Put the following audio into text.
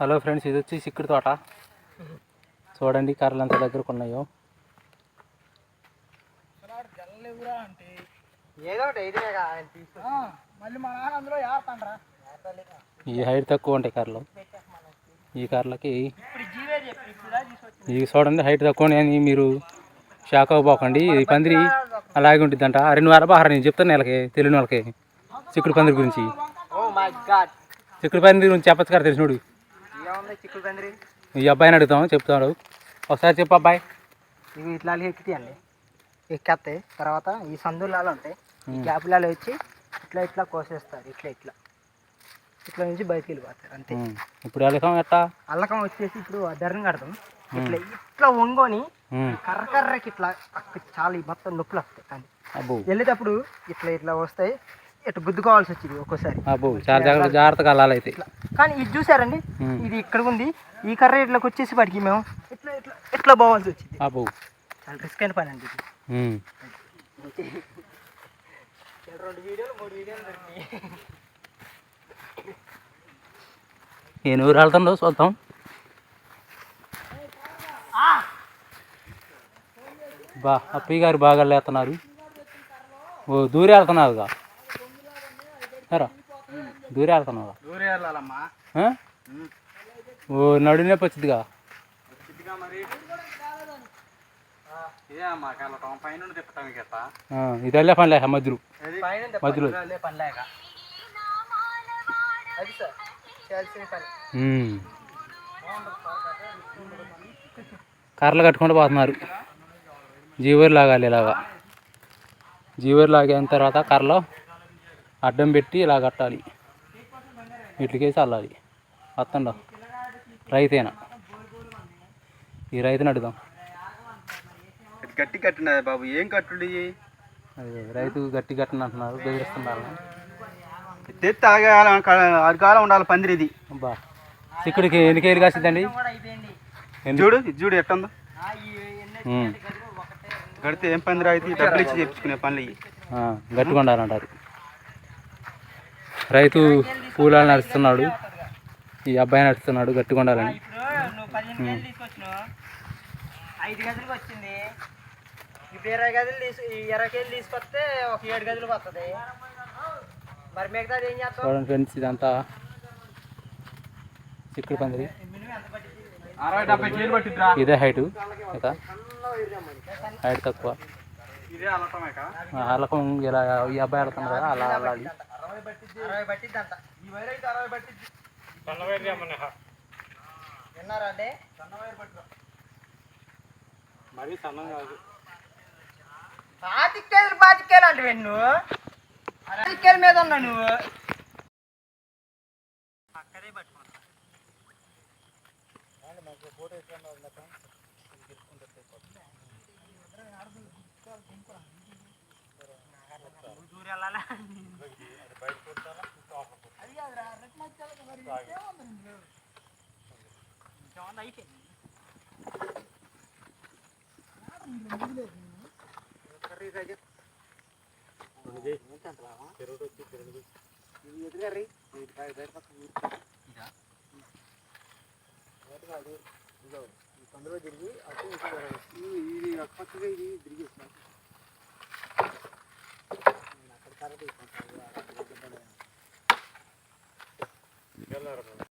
Hello friends ఇది వచ్చి చిక్కుడు తోట. చూడండి కర్రలు ఎంత దగ్గరకు ఉన్నాయో. ఈ హైట్ తక్కువ ఉంటాయి కర్రలు. ఈ కర్రలకి ఇది చూడండి హైట్ తక్కువ అని మీరు షాక్ అవ్వబోకండి ఇది పందిరి అలాగే ఉంటుందంట. రెండు వారాలు బాగా నేను చెప్తాను నెలకి తెలియని వాళ్ళకి. చిక్కుడు పందిరి గురించి. ఓ మై గాడ్ చిక్కుడు పందిరి గురించి చెప్పచ్చు కదా తెలిసినోడు. ఈ అబ్బాయిని అడుగుతాం చెప్తాడు. ఒకసారి చెప్పు అబ్బాయి. ఇవి ఇట్లా ఎక్కితాయండి ఎక్కేస్తే తర్వాత ఈ సందులాలు ఉంటాయి. ఈ. గ్యాప్లలో వచ్చి ఇట్లా ఇట్లా కోసేస్తారు. ఇట్లా ఇట్లా. ఇట్లా నుంచి బయటికి వెళ్ళిపోతారు. అంతే. ఇప్పుడు వెళ్తాం ఎట్టా? అల్లకం వచ్చేసి ఇప్పుడు ధరని కడతాం. ఇట్లా ఇట్లా వంగొని ఉమ్. కర్ర కర్రకి ఇట్లా అక్కడ చాలా ఈ మొత్తం నొప్పులు వస్తాయి. కానీ వెళ్ళేటప్పుడు ఇట్లా ఇట్లా వస్తాయి. ఇట్లా గుద్దుకోవాల్సి వచ్చింది ఒక్కోసారి. అబ్బో చాలా జాగ్రత్త జాగ్రత్తగా వెళ్ళాలైతే ఇట్లా కానీ ఇది చూసారండి. ఇది ఇక్కడ ఉంది. ఈ కర్ర ఇట్లోకి వచ్చేసి వాటికి మేము ఇట్లా ఇట్లా ఇట్లా పోవాల్సి వచ్చింది? చాలా రిస్క్ అయిన పని అండి ఇది. ఉమ్. రెండు వీడియోలు మూడు వీడియోలు దొరికినాయి నేను ఊరు వెళ్తాడో చూద్దాం. బా అప్పయ్య గారు బాగా లేస్తున్నారు ఓ దూరే వెళ్తున్నావుగా సరే. దూరే వెళ్తున్నావుగా దూరే వెళ్ళాలమ్మా ఆ? ఓ నడు నొప్పి వచ్చిందిగా మరి ఇదే వెళ్ళే పని లేక మధ్యలో. మధ్యలో. కర్రలు కట్టుకుంటూ పోతున్నారు. జీవోరు లాగాలి ఇలాగా. జీవోరు లాగిన తర్వాత కర్రలో అడ్డం పెట్టి ఇలా కట్టాలి. ఇట్లకేసి అల్లాలి. వస్తుండ? రైతేనా? ఈ రైతుని అడుగుదాం. గట్టి కట్టినది బాబు? ఏం కట్టుడు అదే రైతు గట్టి కట్టని అంటున్నారు బెదిరిస్తున్నారు. తెత్తి ఆగాల అరకాలం ఉండాలి పందిరి ఇది. అబ్బా చిక్కుడికి ఎన్ని కేజీలు కాసిద్దండి చూడు ఇది చూడు. గదిలో ఒకటే కడితే ఏం పందిరి అయితే డబ్బులు ఇచ్చి చేపించుకునే పనులు ఇవి. గట్టిగా ఉండాలంటారు. రైతు పూలాలు నడుస్తున్నాడు. ఈ అబ్బాయి నడుస్తున్నాడు పదిహేను కేజీలు తీసుకొచ్చినావు ఐదు గదులకు వచ్చింది. ఇప్పుడు ఇరవై గదులు తీసు ఈ ఇరవై కేజీలు తీసుకొస్తే ఒక ఏడు గదులకు వస్తుంది మరి మిగతాది ఏం చేస్తావు? చూడండి ఫ్రెండ్స్ ఇదంతా చిక్కుడు పందిరి. ఇదే హైటు ఇక హైట్ తక్కువ. అలకం ఇలా ఈ అబ్బాయి వెళ్తున్నాడు కదా అలా వెళ్ళాలి అరవై పట్టిద్ది అరవై పట్టిద్ది అంట ఈ వైర్ అయితే అరవై పట్టిద్ది విన్నారా అంటే మరీ సన్నం కాదు. అంటే నువ్వు. పాతికేల మీద ఉన్నా నువ్వు. పట్టుకున్నా దూరం వెళ్ళాలా? ఇది పక్కగా ఇది తిరిగి